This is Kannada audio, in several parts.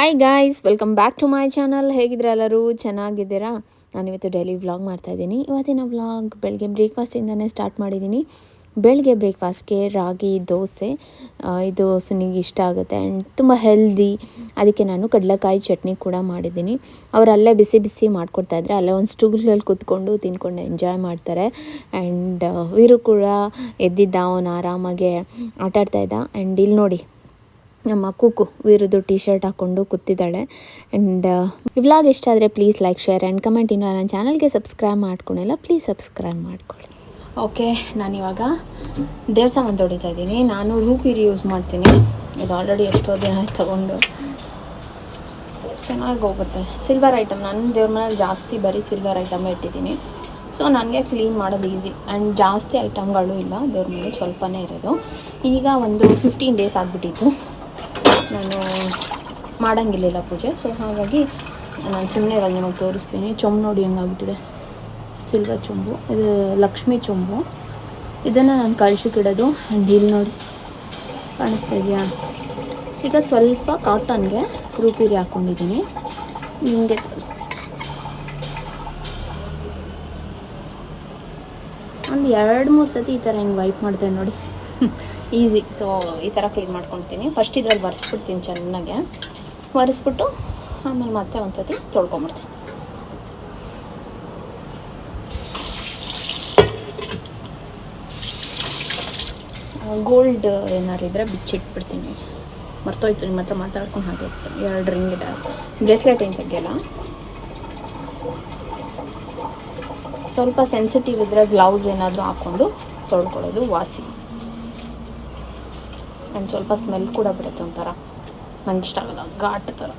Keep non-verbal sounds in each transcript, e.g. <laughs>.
Hi guys welcome back to my channel ಹೇಗಿದ್ರೆ ಎಲ್ಲರೂ? ಚೆನ್ನಾಗಿದ್ದೀರಾ? ನಾನಿವತ್ತು ಡೈಲಿ ವ್ಲಾಗ್ ಮಾಡ್ತಾಯಿದ್ದೀನಿ ಇವತ್ತಿನ ವ್ಲಾಗ್ ಬೆಳಗ್ಗೆ ಬ್ರೇಕ್ಫಾಸ್ಟಿಂದನೇ ಸ್ಟಾರ್ಟ್ ಮಾಡಿದ್ದೀನಿ. ಬೆಳಗ್ಗೆ ಬ್ರೇಕ್ಫಾಸ್ಟ್ಗೆ ರಾಗಿ, ದೋಸೆ ಇದು ಸುನಿಗೆ ಇಷ್ಟ ಆಗುತ್ತೆ ಆ್ಯಂಡ್ ತುಂಬ ಹೆಲ್ದಿ ಅದಕ್ಕೆ ನಾನು ಕಡಲೆಕಾಯಿ ಚಟ್ನಿ ಕೂಡ ಮಾಡಿದ್ದೀನಿ. ಅವರು ಅಲ್ಲೇ ಬಿಸಿ ಬಿಸಿ ಇದ್ದಾರೆ ಅಲ್ಲೇ ಒಂದು ಸ್ಟೂಲಲ್ಲಿ ಕೂತ್ಕೊಂಡು ತಿನ್ಕೊಂಡು ಎಂಜಾಯ್ ಮಾಡ್ತಾರೆ. ಆ್ಯಂಡ್ ವೀರು ಕೂಡ ಎದ್ದಿದ್ದ ಅವನು ಆರಾಮಾಗೆ ಆಟಾಡ್ತಾ ಇದ್ದ. ಆ್ಯಂಡ್ ಇಲ್ಲಿ ನೋಡಿ ನಮ್ಮ ಕೂಕು ವೀರದು ಟಿ ಶರ್ಟ್ ಹಾಕ್ಕೊಂಡು ಕೂತಿದ್ದಾಳೆ ಆ್ಯಂಡ್ ವ್ಲಾಗ್ ಇಷ್ಟ ಆದರೆ please like share and comment ಇನ್ನು ನನ್ನ ಚಾನಲ್ಗೆ ಸಬ್ಸ್ಕ್ರೈಬ್ ಮಾಡ್ಕೊಂಡಿಲ್ಲ ಪ್ಲೀಸ್ ಸಬ್ಸ್ಕ್ರೈಬ್ ಮಾಡ್ಕೊಳ್ಳಿ. ಓಕೆ ನಾನಿವಾಗ ದೇವ್ರ ಸಾಮಾನು ತೊಳಿತಾ ಇದ್ದೀನಿ. ನಾನು ರೂಪಿರಿ ಯೂಸ್ ಮಾಡ್ತೀನಿ. ಇದು ಆಲ್ರೆಡಿ ಎಷ್ಟೋ ದಿನ ತೊಗೊಂಡು ತಗೊಂಡು. ಚೆನ್ನಾಗಿ ಹೋಗುತ್ತೆ. ಸಿಲ್ವರ್ ಐಟಮ್ ನಾನು ದೇವ್ರ ಮನೇಲಿ ಜಾಸ್ತಿ ಬರೀ ಸಿಲ್ವರ್ ಐಟಮ್ ಇಟ್ಟಿದ್ದೀನಿ. ಸೊ ನನಗೆ ಕ್ಲೀನ್ ಮಾಡೋದು ಈಸಿ ಆ್ಯಂಡ್ ಜಾಸ್ತಿ ಐಟಮ್ಗಳು ಇಲ್ಲ, ದೇವ್ರ ಮನೇಲಿ ಸ್ವಲ್ಪನೇ ಇರೋದು. ಈಗ ಒಂದು ಫಿಫ್ಟೀನ್ ಡೇಸ್ ಆಗಿಬಿಟ್ಟಿತ್ತು. ನಾನು ಮಾಡೋಂಗಿಲ್ಲ ಪೂಜೆ ಸೊ ಹಾಗಾಗಿ ನಾನು ಸುಮ್ಮನೆ ಇವಾಗ ನಿಮಗೆ ತೋರಿಸ್ತೀನಿ. ಚೊಂಬು ನೋಡಿ ಹೆಂಗಾಗ್ಬಿಟ್ಟಿದೆ. ಸಿಲ್ವರ್ ಚೊಂಬು. ಇದು ಲಕ್ಷ್ಮಿ ಚೊಂಬು. ಇದನ್ನು ನಾನು ಕಳ್ಸಿಕ್ಕಿಡೋದು ಆ್ಯಂಡ್ ಇಲ್ಲಿ ನೋಡಿ. ಕಾಣಿಸ್ತಾ ಇದೆಯಾ? ಈಗ ಸ್ವಲ್ಪ ಕಾಟನ್ಗೆ ರೂಪಿರಿ ಹಾಕ್ಕೊಂಡಿದ್ದೀನಿ ನಿಮಗೆ ತೋರಿಸ್ತೀನಿ. ಒಂದು ಎರಡು ಮೂರು ಸತಿ ಈ ಥರ ಹಿಂಗೆ ವೈಪ್ ಮಾಡಿದೆ ನೋಡಿ. <laughs> ಈಸಿ ಸೊ ಈ ಥರ ಕ್ಲೀನ್ ಮಾಡ್ಕೊಳ್ತೀನಿ ಫಸ್ಟ್ ಇದ್ರಲ್ಲಿ ಒರೆಸ್ಬಿಡ್ತೀನಿ ಚೆನ್ನಾಗೆ. ಒರೆಸ್ಬಿಟ್ಟು ಆಮೇಲೆ ಮತ್ತೆ ಒಂದು ಸತಿ ತೊಳ್ಕೊಂಬಿಡ್ತೀನಿ ಗೋಲ್ಡ್ ಏನಾರು ಇದ್ದರೆ ಬಿಚ್ಚಿಟ್ಬಿಡ್ತೀನಿ. ಮರ್ತೋಯ್ತು, ನಿಮ್ಮ ಹತ್ರ ಮಾತಾಡ್ಕೊಂಡು ಹಾಗೆ ಎರಡು ರಿಂಗ್ ಇದೆ ಬ್ರೇಸ್ಲೆಟ್ ಏನು ತೆಗಿಯಲ್ಲ ಸ್ವಲ್ಪ ಸೆನ್ಸಿಟಿವ್ ಇದ್ದರೆ ಗ್ಲೌಸ್ ಏನಾದರೂ ಹಾಕ್ಕೊಂಡು ತೊಳ್ಕೊಳ್ಳೋದು ವಾಸಿ. ಆ್ಯಂಡ್ ಸ್ವಲ್ಪ ಸ್ಮೆಲ್ ಕೂಡ ಬರುತ್ತೆ ಒಂಥರ. ನಂಗೆ ಇಷ್ಟ ಆಗಲ್ಲ ಘಾಟ್ ಥರ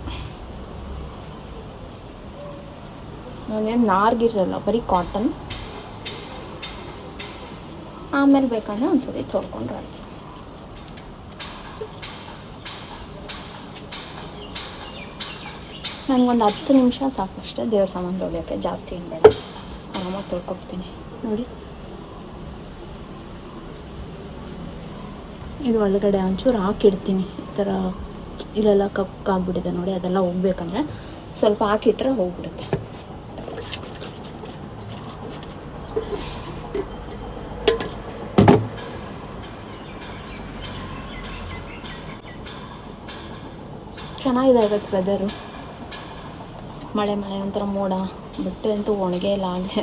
ನಾನೇನು ನಾರ್ಗಿರಲ್ಲ ಬರೀ ಕಾಟನ್ ಆಮೇಲೆ ಬೇಕಂದ್ರೆ ಒಂದ್ಸತಿ ತೊಳ್ಕೊಂಡ್ರೆ ಆಯ್ತು ನನಗೊಂದು ಹತ್ತು ನಿಮಿಷ ಸಾಕಷ್ಟೇ ದೇವ್ರ ಸಾಮಾನು ತೊಳೆಯೋಕ್ಕೆ ಜಾಸ್ತಿ ಬೇಡ ಆರಾಮಾಗಿ ತೊಳ್ಕೊಡ್ತೀನಿ. ನೋಡಿ. ಇದು ಒಳಗಡೆ ಒಂಚೂರು ಹಾಕಿಡ್ತೀನಿ. ಈ ಥರ ಇಲ್ಲೆಲ್ಲ ಕಪ್ಪಾಗ್ಬಿಟ್ಟಿದೆ ನೋಡಿ ಅದೆಲ್ಲ ಹೋಗ್ಬೇಕಂದ್ರೆ ಸ್ವಲ್ಪ ಹಾಕಿಟ್ರೆ ಹೋಗ್ಬಿಡುತ್ತೆ. ಚೆನ್ನಾಗಿದೆ ಇವತ್ತು ವೆದರು ಮಳೆ ಮಳೆ ಒಂಥರ ಮೋಡ. ಬಟ್ಟೆ ಅಂತೂ ಒಣಗೇ ಇಲ್ಲ ಆಗಲೇ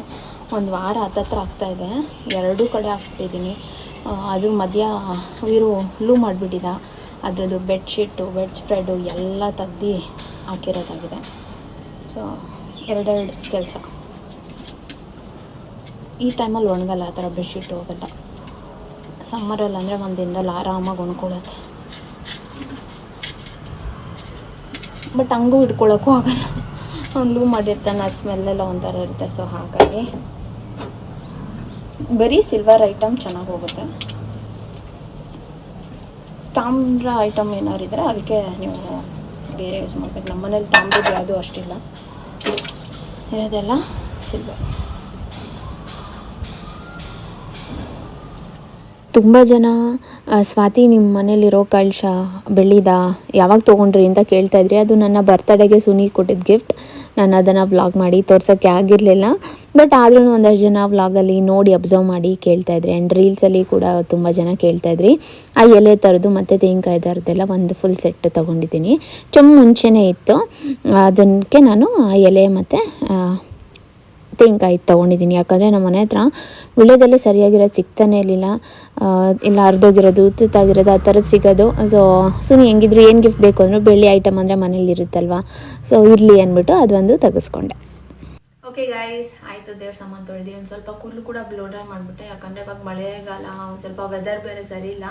ಒಂದು ವಾರ ಹತ್ತತ್ರ ಆಗ್ತಾಯಿದೆ ಎರಡೂ ಕಡೆ ಹಾಕ್ಬಿಟ್ಟಿದ್ದೀನಿ ಆ, ಅದು ಮಧ್ಯ ಇರು, ಲೂ ಮಾಡಿಬಿಟ್ಟಿದ್ದ ಅದರದ್ದು ಬೆಡ್ಶೀಟು ಬೆಡ್ ಸ್ಪ್ರೆಡು ಎಲ್ಲ ತೆಗ್ದು ಹಾಕಿರೋದಾಗಿದೆ. ಸೊ ಎರಡೆರಡು ಕೆಲಸ. ಈ ಟೈಮಲ್ಲಿ ಒಣಗಲ್ಲ, ಆ ಥರ ಬೆಡ್ಶೀಟ್ ಹೋಗಲ್ಲ. ಸಮ್ಮರಲ್ಲಿ ಅಂದರೆ ಒಂದು ದಿನದಲ್ಲಿ ಆರಾಮಾಗಿ ಒಣ್ಕೊಳ್ಳುತ್ತೆ ಬಟ್ ಹಂಗೂ ಇಟ್ಕೊಳ್ಳೋಕ್ಕೂ ಆಗಲ್ಲ. ಅವ್ನು <laughs> ಲೂ ಮಾಡಿರ್ತಾನೆ ಅದು ಸ್ಮೆಲ್ಲೆಲ್ಲ ಒಂಥರ ಇರುತ್ತೆ. ಸೊ ಹಾಗಾಗಿ ಬರೀ ಸಿಲ್ವರ್ ಐಟಮ್ ಚೆನ್ನಾಗಿ ಹೋಗುತ್ತೆ. ತಾಮ್ರ ಐಟಮ್ ಏನಾದ್ರು ಇದ್ದರೆ ಅದಕ್ಕೆ ನೀವು ಬೇರೆ ಯೂಸ್ ಮಾಡ್ಬೇಕು. ನಮ್ಮ ಮನೇಲಿ ತಾಮ್ರದ್ದು ಅಷ್ಟಿಲ್ಲ. ಇರೋದೆಲ್ಲ ಸಿಲ್ವರ್ ತುಂಬ ಜನ ಸ್ವಾತಿ ನಿಮ್ಮ ಮನೇಲಿರೋ ಕಳಶ, ಬೆಳ್ಳಿದ ಯಾವಾಗ ತೊಗೊಂಡ್ರಿ ಅಂತ ಕೇಳ್ತಾ ಇದ್ರಿ. ಅದು ನನ್ನ ಬರ್ತಡೆಗೆ ಸುನಿ ಕೊಟ್ಟಿದ್ದ ಗಿಫ್ಟ್ ನಾನು ಅದನ್ನು ಬ್ಲಾಗ್ ಮಾಡಿ ತೋರ್ಸೋಕ್ಕೆ ಆಗಿರಲಿಲ್ಲ. ಬಟ್ ಆದ್ರೂ ಒಂದಷ್ಟು ಜನ ವ್ಲಾಗಲ್ಲಿ ನೋಡಿ ಅಬ್ಸರ್ವ್ ಮಾಡಿ ಕೇಳ್ತಾ ಇದ್ರಿ ಆ್ಯಂಡ್ ರೀಲ್ಸಲ್ಲಿ ಕೂಡ ತುಂಬ ಜನ ಕೇಳ್ತಾ ಇದ್ರಿ. ಆ ಎಲೆ ಥರದ್ದು ಮತ್ತು ತೆಂಗಿನಕಾಯಿ ಥರದ್ದೆಲ್ಲ ಒಂದು ಫುಲ್ ಸೆಟ್ ತೊಗೊಂಡಿದ್ದೀನಿ. ಚಮ್ ಮುಂಚೆನೇ ಇತ್ತು. ಅದಕ್ಕೆ ನಾನು ಆ ಎಲೆ ಮತ್ತು ತೆಂಗಿನಕಾಯಿ ತೊಗೊಂಡಿದ್ದೀನಿ. ಯಾಕಂದರೆ ನಮ್ಮ ಮನೆ ಹತ್ರ ವಿಳ್ಯದಲ್ಲೇ ಸರಿಯಾಗಿರೋದು ಸಿಗ್ತಾನೆ ಇರಲಿಲ್ಲ. ಇಲ್ಲ ಅರ್ಧೋಗಿರೋದು, ತುತ್ತಾಗಿರೋದು, ಆ ಥರದ್ದು ಸಿಗೋದು. ಸೊ ಸುನಿ ಹೆಂಗಿದ್ರು ಏನು ಗಿಫ್ಟ್ ಬೇಕು ಅಂದರೂ ಬೆಳ್ಳಿ ಐಟಮ್ ಅಂದರೆ ಮನೇಲಿ ಇರುತ್ತಲ್ವ ಸೊ ಇರಲಿ ಅಂದ್ಬಿಟ್ಟು ಅದೊಂದು ತೆಗೆಸ್ಕೊಂಡೆ. ಓಕೆ ಗಾಯ್ಸ್ ಆಯಿತು, ದೇವ್ರ ಸಾಮಾನು ತೊಳೆದು ಒಂದು ಸ್ವಲ್ಪ ಕೂದಲು ಕೂಡ ಬ್ಲೋ ಡ್ರೈ ಮಾಡಿಬಿಟ್ಟೆ. ಯಾಕಂದರೆ ಇವಾಗ ಮಳೆಗಾಲ, ಒಂದು ಸ್ವಲ್ಪ ವೆದರ್ ಬೇರೆ ಸರಿ ಇಲ್ಲ.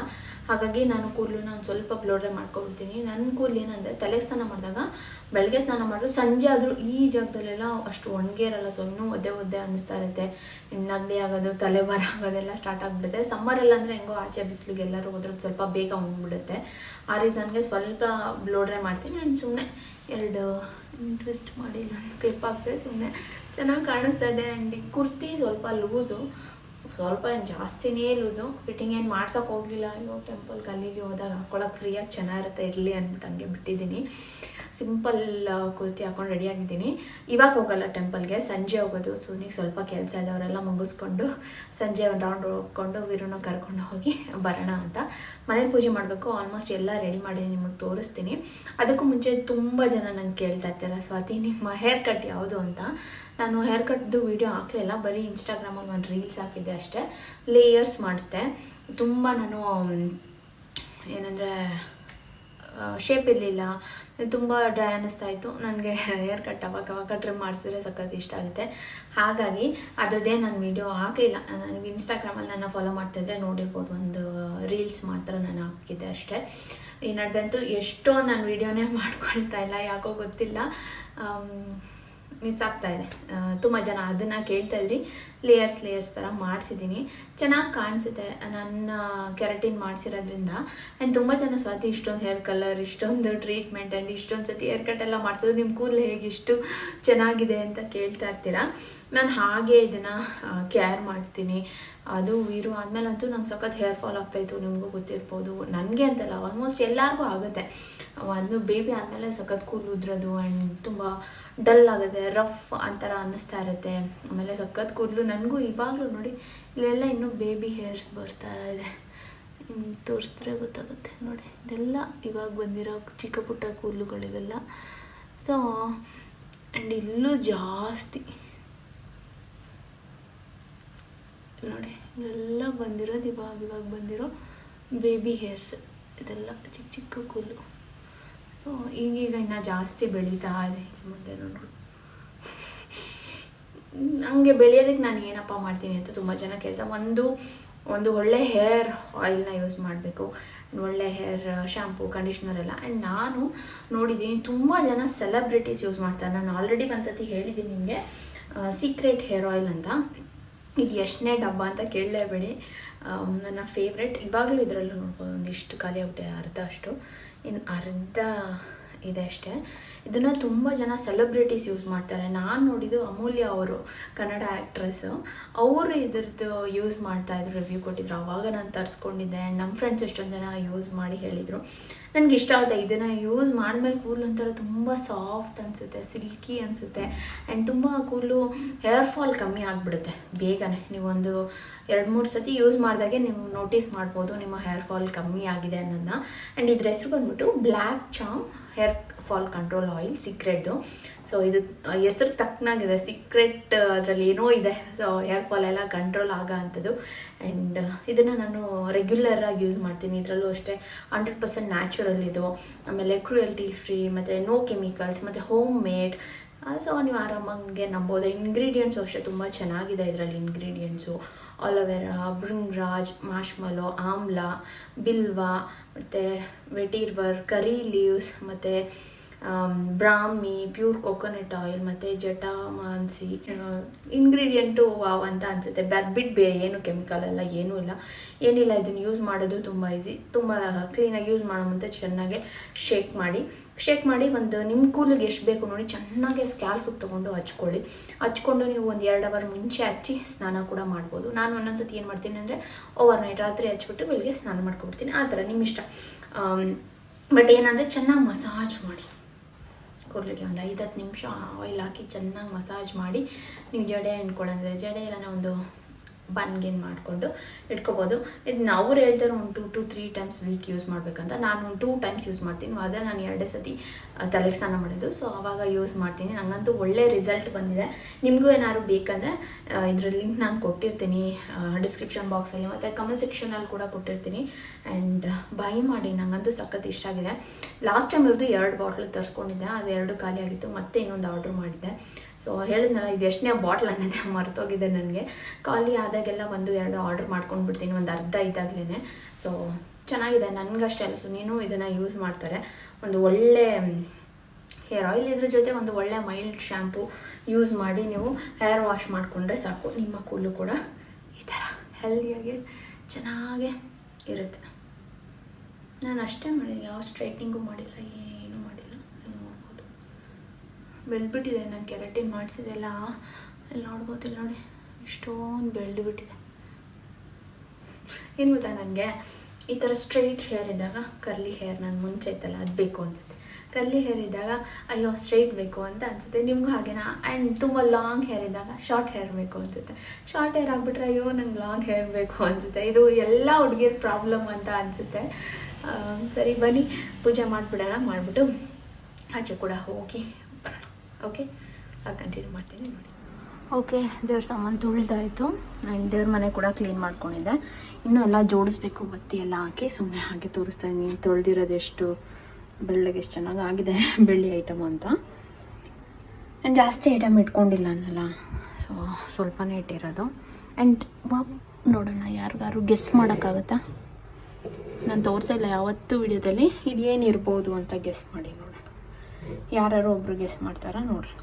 ಹಾಗಾಗಿ ನಾನು ಕೂದಲನ್ನ ಒಂದು ಸ್ವಲ್ಪ ಬ್ಲೋ ಡ್ರೈ ಮಾಡ್ಕೊಬಿಡ್ತೀನಿ. ನನ್ನ ಕೂದಲು ಏನಂದರೆ ತಲೆ ಸ್ನಾನ ಮಾಡಿದಾಗ ಬೆಳಗ್ಗೆ ಸ್ನಾನ ಮಾಡಿದ್ರು, ಸಂಜೆ ಆದರೂ ಈ ಜಾಗದಲ್ಲೆಲ್ಲ ಅಷ್ಟು ಒಣಗೆ ಇರಲ್ಲ ಸೊ ಇನ್ನೂ ಒದ್ದೆ ಒದ್ದೆ ಅನ್ನಿಸ್ತಾ ಇರುತ್ತೆ. ನೆಗಡಿ ಆಗೋದು, ತಲೆ ಬರ ಆಗೋದೆಲ್ಲ ಸ್ಟಾರ್ಟ್ ಆಗಿಬಿಡುತ್ತೆ. ಸಮ್ಮರಲ್ಲಿ ಅಂದರೆ ಹೆಂಗೋ ಆಚೆ ಬಿಸಿಲಿಗೆ ಎಲ್ಲರೂ ಹೋದ್ರೆ ಸ್ವಲ್ಪ ಬೇಗ ಉಣ್ಬಿಡುತ್ತೆ ಆ ರೀಸನ್ಗೆ ಸ್ವಲ್ಪ ಬ್ಲೋ ಡ್ರೈ ಮಾಡ್ತೀನಿ. ಆ್ಯಂಡ್ ಸುಮ್ಮನೆ ಎರಡು ಟ್ವಿಸ್ಟ್ ಮಾಡಿ ಕ್ಲಿಪ್ ಆಗ್ತದೆ ಸುಮ್ಮನೆ ಚೆನ್ನಾಗಿ ಕಾಣಿಸ್ತಾ ಇದೆ ಆ್ಯಂಡ್ ಈ ಕುರ್ತಿ ಸ್ವಲ್ಪ ಲೂಸು ಸ್ವಲ್ಪ ಏನು ಜಾಸ್ತಿನೇ ಲೂಸು ಫಿಟ್ಟಿಂಗ್ ಏನು ಮಾಡ್ಸೋಕೆ ಹೋಗಲಿಲ್ಲ. ಅಯ್ಯೋ ಟೆಂಪಲ್ಗೆ ಅಲ್ಲಿಗೆ ಹೋದಾಗ ಹಾಕ್ಕೊಳಕ್ಕೆ ಫ್ರೀಯಾಗಿ ಚೆನ್ನಾಗಿರುತ್ತೆ, ಇರಲಿ ಅಂದ್ಬಿಟ್ಟು ಹಂಗೆ ಬಿಟ್ಟಿದ್ದೀನಿ. ಸಿಂಪಲ್ ಕುರ್ತಿ ಹಾಕೊಂಡು ರೆಡಿಯಾಗಿದ್ದೀನಿ ಇವಾಗ ಹೋಗಲ್ಲ ಟೆಂಪಲ್ಗೆ ಸಂಜೆ ಹೋಗೋದು. ಸುನಿಗೆ ಸ್ವಲ್ಪ ಕೆಲಸ ಇದೆ ಅವರೆಲ್ಲ ಮುಗಿಸ್ಕೊಂಡು ಸಂಜೆ ಒಂದು ರೌಂಡ್ ಹೋಗ್ಕೊಂಡು ವೀರನ ಕರ್ಕೊಂಡು ಹೋಗಿ ಬರೋಣ ಅಂತ. ಮನೇಲಿ ಪೂಜೆ ಮಾಡಬೇಕು. ಆಲ್ಮೋಸ್ಟ್ ಎಲ್ಲ ರೆಡಿ ಮಾಡಿ ನಿಮಗೆ ತೋರಿಸ್ತೀನಿ. ಅದಕ್ಕೂ ಮುಂಚೆ ತುಂಬ ಜನ ನಂಗೆ ಕೇಳ್ತಾ ಇರ್ತಾರೆ, ಸ್ವಾತಿ, ನಿಮ್ಮ ಹೇರ್ ಕಟ್ ಯಾವುದು ಅಂತ? ನಾನು ಹೇರ್ ಕಟ್ದು ವೀಡಿಯೋ ಹಾಕಲಿಲ್ಲ. ಬರೀ ಇನ್ಸ್ಟಾಗ್ರಾಮಲ್ಲಿ ಒಂದು ರೀಲ್ಸ್ ಹಾಕಿದ್ದೆ ಅಷ್ಟೇ. ಲೇಯರ್ಸ್ ಮಾಡಿಸ್ದೆ. ತುಂಬ ನಾನು ಏನಂದರೆ ಶೇಪ್ ಇರಲಿಲ್ಲ. ತುಂಬ ಡ್ರೈ ಅನ್ನಿಸ್ತಾ ಇತ್ತು. ನನಗೆ ಹೇರ್ ಕಟ್ ಅವಾಗ ಅವಾಗ ಟ್ರಿಮ್ ಮಾಡಿಸಿದ್ರೆ ಸಖತ್ ಇಷ್ಟ ಆಗುತ್ತೆ. ಹಾಗಾಗಿ ಅದರದ್ದೇ ನಾನು ವೀಡಿಯೋ ಹಾಕಲಿಲ್ಲ. ನನಗೆ ಇನ್ಸ್ಟಾಗ್ರಾಮಲ್ಲಿ ನನ್ನ ಫಾಲೋ ಮಾಡ್ತಾಯಿದ್ರೆ ನೋಡಿರ್ಬೋದು ಒಂದು ರೀಲ್ಸ್ ಮಾತ್ರ ನಾನು ಹಾಕಿದ್ದೆ ಅಷ್ಟೇ. ಈ ನಡ್ದಂತೂ ಎಷ್ಟೋ ನಾನು ವೀಡಿಯೋನೇ ಮಾಡ್ಕೊಳ್ತಾ ಇಲ್ಲ, ಯಾಕೋ ಗೊತ್ತಿಲ್ಲ. ಮಿಸ್ ಆಗ್ತಾ ಇದೆ. ತುಂಬ ಜನ ಅದನ್ನು ಕೇಳ್ತಾ ಇದ್ರಿ. ಲೇಯರ್ಸ್ ಲೇಯರ್ಸ್ ಥರ ಮಾಡಿಸಿದ್ದೀನಿ ಚೆನ್ನಾಗಿ ಕಾಣಿಸುತ್ತೆ ನನ್ನ ಕೆರಟಿನ್ ಮಾಡಿಸಿರೋದ್ರಿಂದ. ಆ್ಯಂಡ್ ತುಂಬ ಜನ ಸ್ವಾತಿ ಇಷ್ಟೊಂದು ಹೇರ್ ಕಲರ್ ಇಷ್ಟೊಂದು ಟ್ರೀಟ್ಮೆಂಟ್ ಆ್ಯಂಡ್ ಇಷ್ಟೊಂದು ಸತಿ ಹೇರ್ ಕಟ್ ಎಲ್ಲ ಮಾಡಿಸೋದು ನಿಮ್ಮ ಕೂದಲು ಹೇಗೆ ಇಷ್ಟು ಚೆನ್ನಾಗಿದೆ ಅಂತ ಕೇಳ್ತಾ ಇರ್ತೀರಾ? ನಾನು ಹಾಗೆ ಇದನ್ನು ಕೇರ್ ಮಾಡ್ತೀನಿ. ಅದು ವೀರು ಆದಮೇಲೆ ಅಂತೂ ನಂಗೆ ಸಖತ್ ಹೇರ್ ಫಾಲ್ ಆಗ್ತಾಯಿತ್ತು, ನಿಮಗೂ ಗೊತ್ತಿರ್ಬೋದು. ನನಗೆ ಅಂತಲ್ಲ ಆಲ್ಮೋಸ್ಟ್ ಎಲ್ಲರಿಗೂ ಆಗುತ್ತೆ. ಒಂದು ಬೇಬಿ ಆದಮೇಲೆ ಸಖತ್ ಕೂಲ್ ಉದ್ರೋದು ಆ್ಯಂಡ್ ತುಂಬ ಡಲ್ ಆಗುತ್ತೆ ರಫ್ ಅಂತರ ಅನ್ನಿಸ್ತಾ ಇರುತ್ತೆ. ಆಮೇಲೆ ಸಖತ್ ಕೂದಲು ನನಗೂ ಇವಾಗಲೂ ನೋಡಿ, ಇಲ್ಲೆಲ್ಲ ಇನ್ನೂ ಬೇಬಿ ಹೇರ್ಸ್ ಬರ್ತಾ ಇದೆ. ತೋರಿಸಿದ್ರೆ ಗೊತ್ತಾಗುತ್ತೆ ನೋಡಿ. ಇದೆಲ್ಲ ಇವಾಗ ಬಂದಿರೋ ಚಿಕ್ಕ ಪುಟ್ಟ ಕೂದಲುಗಳಿವೆಲ್ಲ. ಸೊ ಆ್ಯಂಡ್ ಇಲ್ಲೂ ಜಾಸ್ತಿ. ನೋಡಿ, ಇವೆಲ್ಲ ಬಂದಿರೋದು ಇವಾಗ ಇವಾಗ ಬಂದಿರೋ ಬೇಬಿ ಹೇರ್ಸ್ ಇದೆಲ್ಲ ಚಿಕ್ಕ ಚಿಕ್ಕ ಕುಲ್ಲು ಸೊ ಈಗೀಗ ಇನ್ನು ಜಾಸ್ತಿ ಬೆಳೀತಾ ಇದೆ. ಮುಂದೆ ನೋಡು. ಹಂಗೆ ಬೆಳೆಯೋದಕ್ಕೆ ನಾನು ಏನಪ್ಪ ಮಾಡ್ತೀನಿ ಅಂತ ತುಂಬ ಜನ ಕೇಳ್ತಾ, ಒಂದು ಒಂದು ಒಳ್ಳೆ ಹೇರ್ ಆಯಿಲ್ನ ಯೂಸ್ ಮಾಡಬೇಕು. ಒಳ್ಳೆ ಹೇರ್ ಶ್ಯಾಂಪು ಕಂಡೀಷ್ನರ್ ಎಲ್ಲ. ಆ್ಯಂಡ್ ನಾನು ನೋಡಿದ್ದೀನಿ, ತುಂಬ ಜನ ಸೆಲೆಬ್ರಿಟೀಸ್ ಯೂಸ್ ಮಾಡ್ತಾರೆ. ನಾನು ಆಲ್ರೆಡಿ ಒಂದು ಸತಿ ಹೇಳಿದ್ದೀನಿ ನಿಮಗೆ ಸೀಕ್ರೆಟ್ ಹೇರ್ ಆಯಿಲ್ ಅಂತ. ಇದು ಎಷ್ಟನೇ ಡಬ್ಬ ಅಂತ ಕೇಳಲೇಬೇಡಿ. ನನ್ನ ಫೇವ್ರೆಟ್ ಇವಾಗಲೂ ಇದರಲ್ಲೂ ನೋಡ್ಬೋದು, ಒಂದಿಷ್ಟು ಖಾಲಿ ಆಗ್ಬಿಟ್ಟೆ, ಅರ್ಧ ಅಷ್ಟು. ಇನ್ನು ಅರ್ಧ ಇದೆ ಅಷ್ಟೇ. ಇದನ್ನು ತುಂಬ ಜನ ಸೆಲೆಬ್ರಿಟೀಸ್ ಯೂಸ್ ಮಾಡ್ತಾರೆ. ನಾನು ನೋಡಿದ್ದು ಅಮೂಲ್ಯ ಅವರು, ಕನ್ನಡ ಆ್ಯಕ್ಟ್ರೆಸ್ಸು ಅವರು ಇದ್ರದ್ದು ಯೂಸ್ ಮಾಡ್ತಾಯಿದ್ರು ರಿವ್ಯೂ ಕೊಟ್ಟಿದ್ರು. ಅವಾಗ ನಾನು ತರಿಸ್ಕೊಂಡಿದ್ದೆ. ನಮ್ಮ ಫ್ರೆಂಡ್ಸ್ ಎಷ್ಟೊಂದು ಜನ ಯೂಸ್ ಮಾಡಿ ಹೇಳಿದರು. ನನಗೆ ಇಷ್ಟ ಆಗುತ್ತೆ. ಇದನ್ನು ಯೂಸ್ ಮಾಡಿದ್ಮೇಲೆ ಕೂಲ್ ಒಂಥರ ತುಂಬ ಸಾಫ್ಟ್ ಅನಿಸುತ್ತೆ ಸಿಲ್ಕಿ ಅನಿಸುತ್ತೆ. ಆ್ಯಂಡ್ ತುಂಬ ಕೂಲು ಹೇರ್ ಫಾಲ್ ಕಮ್ಮಿ ಆಗಿಬಿಡುತ್ತೆ ಬೇಗನೆ. ನೀವೊಂದು ಎರಡು ಮೂರು ಸತಿ ಯೂಸ್ ಮಾಡಿದಾಗೆ ನೀವು ನೋಟಿಸ್ ಮಾಡ್ಬೋದು ನಿಮ್ಮ ಹೇರ್ ಫಾಲ್ ಕಮ್ಮಿ ಆಗಿದೆ ಅನ್ನೋದನ್ನ. ಆ್ಯಂಡ್ ಇದ್ರ ಹೆಸರು ಬಂದ್ಬಿಟ್ಟು black charm hair fall control oil ಸೀಕ್ರೆಟ್ದು so ಇದು ಹೆಸರು ತಕ್ಕನಾಗಿದೆ. ಸೀಕ್ರೆಟ್ ಅದರಲ್ಲಿ ಏನೋ ಇದೆ. ಸೊ ಹೇರ್ ಫಾಲ್ ಎಲ್ಲ ಕಂಟ್ರೋಲ್ ಆಗೋ ಅಂಥದ್ದು ಆ್ಯಂಡ್ ಇದನ್ನು ನಾನು ರೆಗ್ಯುಲರಾಗಿ ಯೂಸ್ ಮಾಡ್ತೀನಿ. ಇದರಲ್ಲೂ ಅಷ್ಟೇ ಹಂಡ್ರೆಡ್ ಪರ್ಸೆಂಟ್ ನ್ಯಾಚುರಲ್ ಇದು. ಆಮೇಲೆ ಕ್ರೂಯಲ್ಟಿ ಫ್ರೀ ಮತ್ತು ನೋ ಕೆಮಿಕಲ್ಸ್ ಮತ್ತು ಹೋಮ್ ಮೇಡ್ ಸೊ ನೀವು ಆರಾಮಾಗೆ ನಂಬೋದು. ಇಂಗ್ರೀಡಿಯೆಂಟ್ಸು ಅಷ್ಟೇ ತುಂಬ ಚೆನ್ನಾಗಿದೆ ಇದರಲ್ಲಿ ಇಂಗ್ರೀಡಿಯೆಂಟ್ಸು ಆಲೋವೆರಾ ಭೃಂಗ್ರಾಜ್ ಮಾಶ್ಮಲೋ ಆಮ್ಲ ಬಿಲ್ವ ಮತ್ತು ವೆಟೀರ್ವರ್ ಕರಿ ಲೀವ್ಸ್ ಮತ್ತು ಬ್ರಾಹ್ಮಿ ಪ್ಯೂರ್ ಕೊಕೊನಟ್ ಆಯಿಲ್ ಮತ್ತು ಜಟಾಮಾನ್ಸಿ ಇಂಗ್ರೀಡಿಯೆಂಟು ವಾವ್ ಅಂತ ಅನಿಸುತ್ತೆ. ಬಿಟ್ಟು ಬೇರೆ ಏನು ಕೆಮಿಕಲ್ ಎಲ್ಲ ಏನೂ ಇಲ್ಲ. ಏನಿಲ್ಲ ಇದನ್ನು ಯೂಸ್ ಮಾಡೋದು ತುಂಬ ಈಸಿ ತುಂಬ ಕ್ಲೀನಾಗಿ ಯೂಸ್ ಮಾಡೋ ಮುಂದೆ ಚೆನ್ನಾಗೆ ಶೇಕ್ ಮಾಡಿ. ಶೇಕ್ ಮಾಡಿ ಒಂದು ನಿಮ್ಮ ಕೂಲಿಗೆ ಎಷ್ಟು ಬೇಕು ನೋಡಿ, ಚೆನ್ನಾಗಿ ಸ್ಕ್ಯಾಲ್ಫಿಗೆ ತೊಗೊಂಡು ಹಚ್ಕೊಳ್ಳಿ. ಹಚ್ಕೊಂಡು ನೀವು ಒಂದು ಎರಡು ಅವರ್ ಮುಂಚೆ ಹಚ್ಚಿ ಸ್ನಾನ ಕೂಡ ಮಾಡ್ಬೋದು. ನಾನು ಒಂದೊಂದು ಸತಿ ಏನು ಮಾಡ್ತೀನಿ ಅಂದರೆ ಓವರ್ ನೈಟ್ ರಾತ್ರಿ ಹಚ್ಬಿಟ್ಟು ಬೆಳಿಗ್ಗೆ ಸ್ನಾನ ಮಾಡ್ಕೊಬಿಡ್ತೀನಿ ಆ ಥರ ನಿಮ್ಮ ಇಷ್ಟ ಬಟ್ ಏನಂದರೆ ಚೆನ್ನಾಗಿ ಮಸಾಜ್ ಮಾಡಿ. ಕೂದಲಿಗೆ ಒಂದು ಐದು ಹತ್ತು ನಿಮಿಷ ಆಯಿಲ್ ಹಾಕಿ ಚೆನ್ನಾಗಿ ಮಸಾಜ್ ಮಾಡಿ, ನೀವು ಜಡೆ ಅಂದ್ಕೊಳ್ಳಂದ್ರೆ ಜಡೆ ಎಲ್ಲ ಒಂದು ಬನ್ಗಿನ್ ಮಾಡಿಕೊಂಡು ಇಟ್ಕೋಬೋದು. ಇದು ಅವ್ರು ಹೇಳ್ತಾರೆ ಒಂದು two to three times week use ಮಾಡಬೇಕಂತ. ನಾನು ಒಂದು ಟೂ ಟೈಮ್ಸ್ ಯೂಸ್ ಮಾಡ್ತೀನಿ. ಅದೇ ನಾನು ಎರಡೇ ಸತಿ ತಲೆಗೆ ಸ್ನಾನ ಮಾಡಿದ್ದು. ಸೊ ಆವಾಗ ಯೂಸ್ ಮಾಡ್ತೀನಿ. ನನಗಂತೂ ಒಳ್ಳೆ ರಿಸಲ್ಟ್ ಬಂದಿದೆ. ನಿಮಗೂ ಏನಾದ್ರು ಬೇಕಂದರೆ ಇದ್ರ ಲಿಂಕ್ ನಾನು ಕೊಟ್ಟಿರ್ತೀನಿ ಡಿಸ್ಕ್ರಿಪ್ಷನ್ ಬಾಕ್ಸಲ್ಲಿ ಮತ್ತು ಕಮೆಂಟ್ ಸೆಕ್ಷನಲ್ಲಿ ಕೂಡ ಕೊಟ್ಟಿರ್ತೀನಿ. ಆ್ಯಂಡ್ ಬೈ ಮಾಡಿ. ನನಗಂತೂ ಸಖತ್ ಇಷ್ಟ ಆಗಿದೆ. ಲಾಸ್ಟ್ ಟೈಮ್ ಇರೋದು ಎರಡು ಬಾಟ್ಲು ತರಿಸ್ಕೊಂಡಿದ್ದೆ. ಅದು ಎರಡು ಖಾಲಿ ಆಗಿತ್ತು. ಮತ್ತೆ ಇನ್ನೊಂದು ಆರ್ಡ್ರ್ ಮಾಡಿದ್ದೆ. ಸೊ ಹೇಳಿದ್ನಲ್ಲ, ಇದು ಎಷ್ಟನೇ ಬಾಟ್ಲ್ ಅನ್ನೋದೇ <laughs> ಮರ್ತೋಗಿದೆ ನನಗೆ. ಖಾಲಿ ಆದಾಗೆಲ್ಲ ಒಂದು ಎರಡು ಆರ್ಡರ್ ಮಾಡ್ಕೊಂಡು ಬಿಡ್ತೀನಿ ಒಂದು ಅರ್ಧ ಇದ್ದಾಗಲೇ ಸೊ ಚೆನ್ನಾಗಿದೆ ನನಗಷ್ಟೇ ಅಲ್ಲ. ಸೊ ನೀನು ಇದನ್ನು ಯೂಸ್ ಮಾಡ್ತಾರೆ. ಒಂದು ಒಳ್ಳೆ ಹೇರ್ ಆಯಿಲ್ ಇದ್ರ ಜೊತೆ ಒಂದು ಒಳ್ಳೆ ಮೈಲ್ಡ್ ಶ್ಯಾಂಪು ಯೂಸ್ ಮಾಡಿ ನೀವು ಹೇರ್ ವಾಶ್ ಮಾಡಿಕೊಂಡ್ರೆ ಸಾಕು. ನಿಮ್ಮ ಕೂದಲು ಕೂಡ ಈ ಥರ ಹೆಲ್ದಿಯಾಗಿ ಚೆನ್ನಾಗೇ ಇರುತ್ತೆ. ನಾನು ಅಷ್ಟೇ ಮಾಡಿ ಯಾವ ಸ್ಟ್ರೈಟ್ನಿಂಗು ಮಾಡಿಲ್ಲ ನೋಡ್ಬೋದು ಬೆಳೆದ್ಬಿಟ್ಟಿದೆ, ನಾನು ಕೆರಟಿನ್ ಮಾಡಿಸಿದೆಲ್ಲ. ಇಲ್ಲಿ ನೋಡ್ಬೋದಿಲ್ಲ ನೋಡಿ ಇಷ್ಟೊಂದು ಬೆಳೆದು ಬಿಟ್ಟಿದೆ ಏನು ಗೊತ್ತಾ ನನಗೆ? ಈ ಥರ ಸ್ಟ್ರೈಟ್ ಹೇರ್ ಇದ್ದಾಗ ಕರ್ಲಿ ಹೇರ್ ನಾನು ಮುಂಚೆ ಇತ್ತಲ್ಲ, ಅದು ಬೇಕು ಅನ್ಸುತ್ತೆ. ಕರ್ಲಿ ಹೇರ್ ಇದ್ದಾಗ, ಅಯ್ಯೋ, ಸ್ಟ್ರೈಟ್ ಬೇಕು ಅಂತ ಅನಿಸುತ್ತೆ. ನಿಮಗೂ ಹಾಗೇನಾ? ಆ್ಯಂಡ್ ತುಂಬ ಲಾಂಗ್ ಹೇರ್ ಇದ್ದಾಗ ಶಾರ್ಟ್ ಹೇರ್ ಬೇಕು ಅನಿಸುತ್ತೆ. ಶಾರ್ಟ್ ಹೇರ್ ಆಗಿಬಿಟ್ರೆ, ಅಯ್ಯೋ, ನಂಗೆ ಲಾಂಗ್ ಹೇರ್ ಬೇಕು ಅನಿಸುತ್ತೆ. ಇದು ಎಲ್ಲ ಹುಡುಗಿರ ಪ್ರಾಬ್ಲಮ್ ಅಂತ ಅನಿಸುತ್ತೆ. ಸರಿ, ಬನ್ನಿ, ಪೂಜೆ ಮಾಡಿಬಿಡೋಣ. ಮಾಡಿಬಿಟ್ಟು ಆಚೆ ಕೂಡ ಹೋಗಿ ಓಕೆ ಕಂಟಿನ್ಯೂ ಮಾಡ್ತೀನಿ ನೋಡಿ. ಓಕೆ ದೇವ್ರ ಸಾಮಾನು ತುಳಿದಾಯಿತು. ಆ್ಯಂಡ್ ದೇವ್ರ ಮನೆ ಕೂಡ ಕ್ಲೀನ್ ಮಾಡ್ಕೊಂಡಿದ್ದೆ. ಇನ್ನೂ ಎಲ್ಲ ಜೋಡಿಸ್ಬೇಕು, ಬತ್ತಿ ಎಲ್ಲ ಹಾಕಿ ಸುಮ್ಮನೆ ಹಾಗೆ ತೋರಿಸ್ತಾ ಇದ್ದೀನಿ. ತೊಳೆದಿರೋದು ಎಷ್ಟು ಬೆಳ್ಳಗೆ ಎಷ್ಟು ಚೆನ್ನಾಗಿ ಆಗಿದೆ, ಬೆಳ್ಳಿ ಐಟಮ್ ಅಂತ. ನಾನು ಜಾಸ್ತಿ ಐಟಮ್ ಇಟ್ಕೊಂಡಿಲ್ಲ ಅನ್ನಲ್ಲ. ಸೊ ಸ್ವಲ್ಪನೇ ಇಟ್ಟಿರೋದು. ಆ್ಯಂಡ್ ಬಾಬ್, ನೋಡೋಣ ಯಾರಿಗಾರು ಗೆಸ್ ಮಾಡೋಕ್ಕಾಗತ್ತಾ? ನಾನು ತೋರಿಸಿಲ್ಲ ಯಾವತ್ತೂ ವಿಡಿಯೋದಲ್ಲಿ ಇದೇನಿರ್ಬೋದು ಅಂತ ಗೆಸ್ ಮಾಡಿ. ಯಾರು ಒಬ್ರು ಗೆಸ್ ಮಾಡ್ತಾರ ನೋಡ್ರಿ.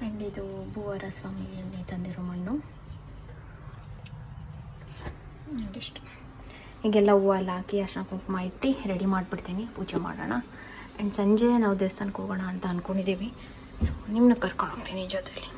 ಆ್ಯಂಡ್ ಇದು ಭೂವರ ಸ್ವಾಮಿಯಲ್ಲಿ ತಂದಿರೋ ಮಣ್ಣು. ಇಷ್ಟು. ಈಗೆಲ್ಲ ಹೂವು ಎಲ್ಲ ಹಾಕಿ ಅರ್ಶಿನ ಕುಂಕುಮ ಇಟ್ಟು ರೆಡಿ ಮಾಡಿಬಿಡ್ತೀನಿ. ಪೂಜೆ ಮಾಡೋಣ. ಆ್ಯಂಡ್ ಸಂಜೆ ನಾವು ದೇವಸ್ಥಾನಕ್ಕೆ ಹೋಗೋಣ ಅಂತ ಅಂದ್ಕೊಂಡಿದ್ದೀವಿ ಸೊ ನಿಮ್ಮನ್ನ ಕರ್ಕೊಂಡು ಹೋಗ್ತೀನಿ ಜೊತೆಲಿ.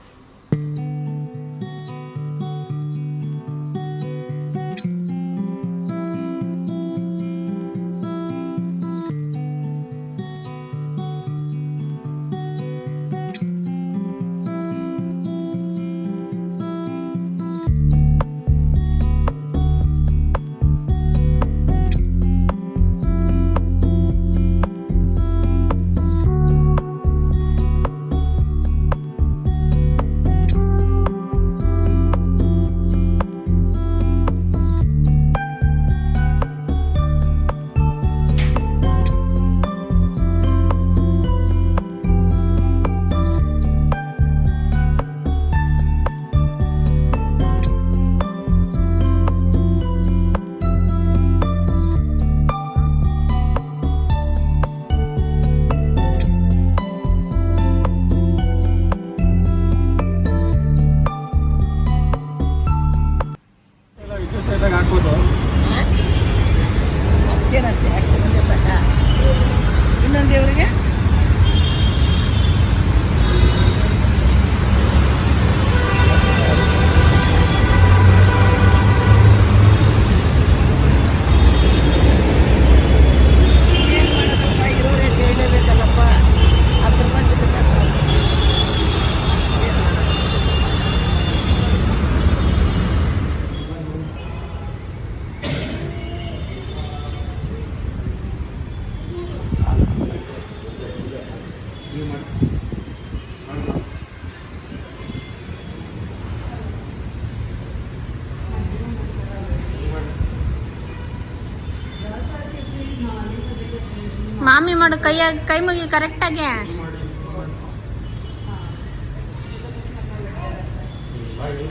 ಮಾಮಿ ಮಾಡು ಕೈಯಾಗಿ ಕೈ ಮುಗಿ ಕರೆಕ್ಟಾಗಿ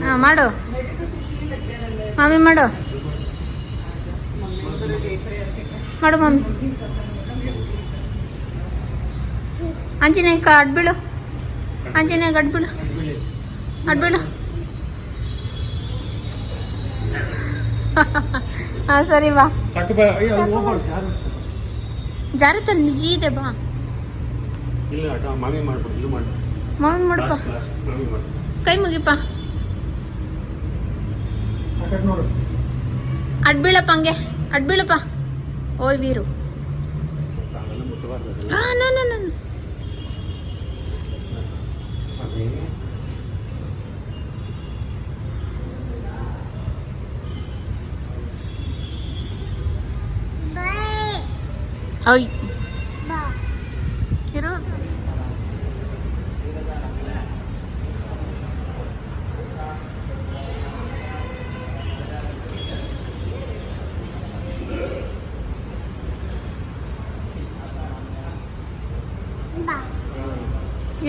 ಹಾಂ, ಮಾಡು. ಮಾಮಿ ಮಾಡು. ಮಾಡು ಮಾಮಿ. ಆಂಜನೇಯ ಅಡ್ಬಿಡು ಆಂಜನೇಯ ಅಡ್ಬಿಡು ಅಡ್ಬಿಡು <laughs> ಹಾಂ, ಸರಿ ಬಾ. ಸಾಕು ನಿಜಿ ಇದೆ ಬಾ. ಇಲ್ಲ ಅಟ ಮಾಮಿ ಮಾಡ್ಬಿಡು ಇದು ಮಾಡಿ. ಮಾಮಿ ಮಾಡಿ. ಕೈ ಮುಗಿಪ್ಪ. ನೋಡು. ಅಡ್ಬೀಳಪ್ಪ ಹಂಗೆ ಅಡ್ಬೀಳಪ್ಪ. ಓಯ್ ವೀರು. ನಾನು ಹಾ ನಾನು ನೋ ನೋ ಅದೇನು ಹೋಯ್ ಇರು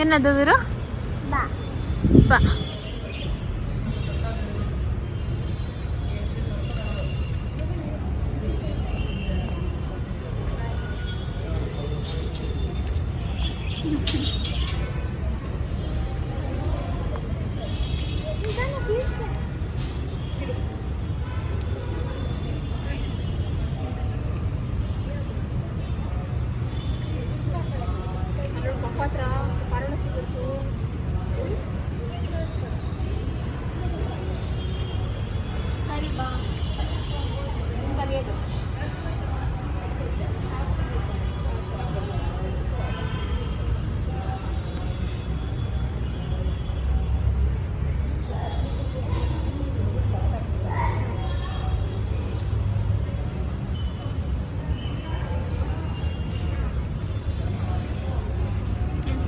ಏನದು ವೀರು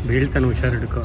വീഴ്ത്താൻ ഉഷാറെടുക്കുക